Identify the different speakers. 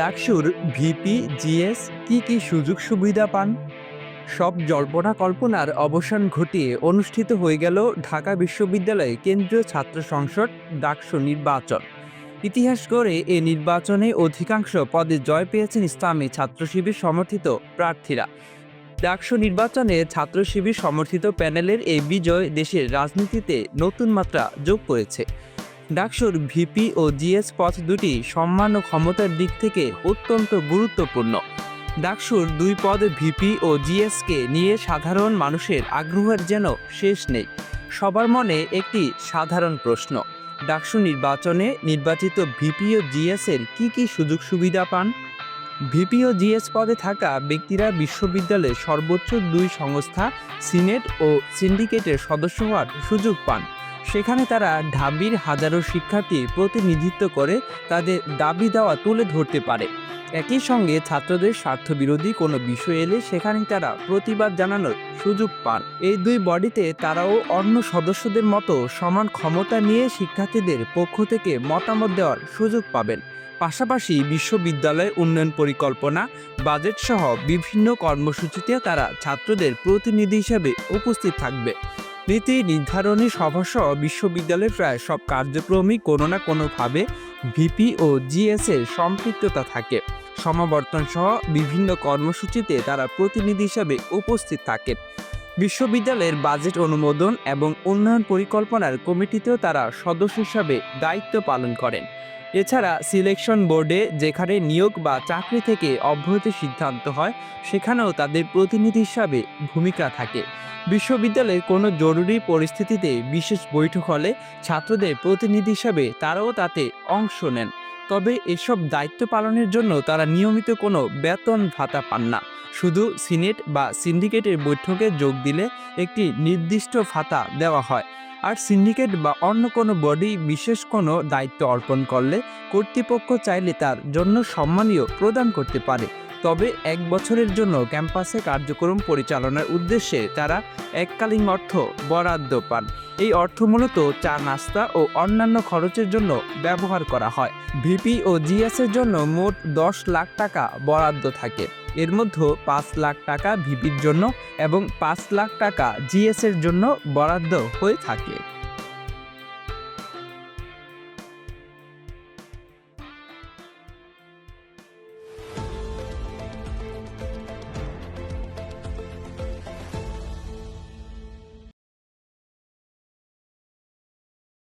Speaker 1: ডাকসুর VP, GS কি কি সুযোগ সুবিধা পান? সব জল্পনা কল্পনার অবসান ঘটিয়ে অনুষ্ঠিত হয়ে গেল ঢাকা বিশ্ববিদ্যালয়ে কেন্দ্রীয় ছাত্র সংসদ ডাকসু নির্বাচন। ইতিহাস গড়ে এ নির্বাচনে অধিকাংশ পদে জয় পেয়েছেন ইসলামী ছাত্র শিবির সমর্থিত প্রার্থীরা। ডাকসু নির্বাচনে ছাত্র শিবির সমর্থিত প্যানেলের এই বিজয় দেশের রাজনীতিতে নতুন মাত্রা যোগ করেছে। ডাকসুর ভিপি ও জিএস পদ দুটি সম্মান ও ক্ষমতার দিক থেকে অত্যন্ত গুরুত্বপূর্ণ। ডাকসুর দুই পদ ভিপি ও জিএসকে নিয়ে সাধারণ মানুষের আগ্রহের যেন শেষ নেই। সবার মনে একটি সাধারণ প্রশ্ন, ডাকসু নির্বাচনে নির্বাচিত ভিপি ও জিএস এর কি কি সুযোগ সুবিধা পান? ভিপি ও জিএস পদে থাকা ব্যক্তিরা বিশ্ববিদ্যালয়ের সর্বোচ্চ দুই সংস্থা, সিনেট ও সিন্ডিকেটের সদস্য হওয়ার সুযোগ পান। সেখানে তারা ঢাবির হাজারো শিক্ষার্থী প্রতিনিধিত্ব করে তাদের দাবি দেওয়া তুলে ধরতে পারে। একই সঙ্গে ছাত্রদের স্বার্থবিরোধী কোনো বিষয় এলে সেখানে তারা প্রতিবাদ জানানোর সুযোগ পান। এই দুই বডিতে তারাও অন্য সদস্যদের মতো সমান ক্ষমতা নিয়ে শিক্ষার্থীদের পক্ষ থেকে মতামত দেওয়ার সুযোগ পাবেন। পাশাপাশি বিশ্ববিদ্যালয় উন্নয়ন পরিকল্পনা বাজেট সহ বিভিন্ন কর্মসূচিতে তারা ছাত্রদের প্রতিনিধি হিসেবে উপস্থিত থাকবে। নীতি নির্ধারণী সভাসহ বিশ্ববিদ্যালয়ের প্রায় সব কার্যক্রমই কোনো না কোনোভাবে ভিপি ও জিএস এর সম্পৃক্ততা থাকে। সমাবর্তন সহ বিভিন্ন কর্মসূচিতে তারা প্রতিনিধি হিসাবে উপস্থিত থাকেন বিশ্ববিদ্যালয়ের বাজেট অনুমোদন এবং উন্নয়ন পরিকল্পনার কমিটিতেও তারা সদস্য হিসাবে দায়িত্ব পালন করেন। এছাড়া সিলেকশন বোর্ডে যেখানে নিয়োগ বা চাকরি থেকে অব্যাহতির সিদ্ধান্ত হয়, সেখানেও তাদের প্রতিনিধি হিসাবে ভূমিকা থাকে। বিশ্ববিদ্যালয়ের কোনো জরুরি পরিস্থিতিতে বিশেষ বৈঠক হলে ছাত্রদের প্রতিনিধি হিসাবে তারাও তাতে অংশ নেন। তবে এসব দায়িত্ব পালনের জন্য তারা নিয়মিত কোনো বেতন ভাতা পান না। শুধু সিনেট বা সিন্ডিকেটের বৈঠকে যোগ দিলে একটি নির্দিষ্ট ফাতা দেওয়া হয়। আর সিন্ডিকেট বা অন্য কোনো বডি বিশেষ কোনো দায়িত্ব অর্পণ করলে কর্তৃপক্ষ চাইলে তার জন্য সম্মানীয় প্রদান করতে পারে। তবে এক বছরের জন্য ক্যাম্পাসে কার্যক্রম পরিচালনার উদ্দেশ্যে তারা এককালীন অর্থ বরাদ্দ পান। এই অর্থ মূলত চা নাস্তা ও অন্যান্য খরচের জন্য ব্যবহার করা হয়। ভিপি ও জিএস এর জন্য মোট দশ লাখ টাকা বরাদ্দ থাকে। এর মধ্যে পাঁচ লাখ টাকা ভিপির জন্য এবং পাঁচ লাখ টাকা জিএস এর জন্য বরাদ্দ হয়ে থাকে।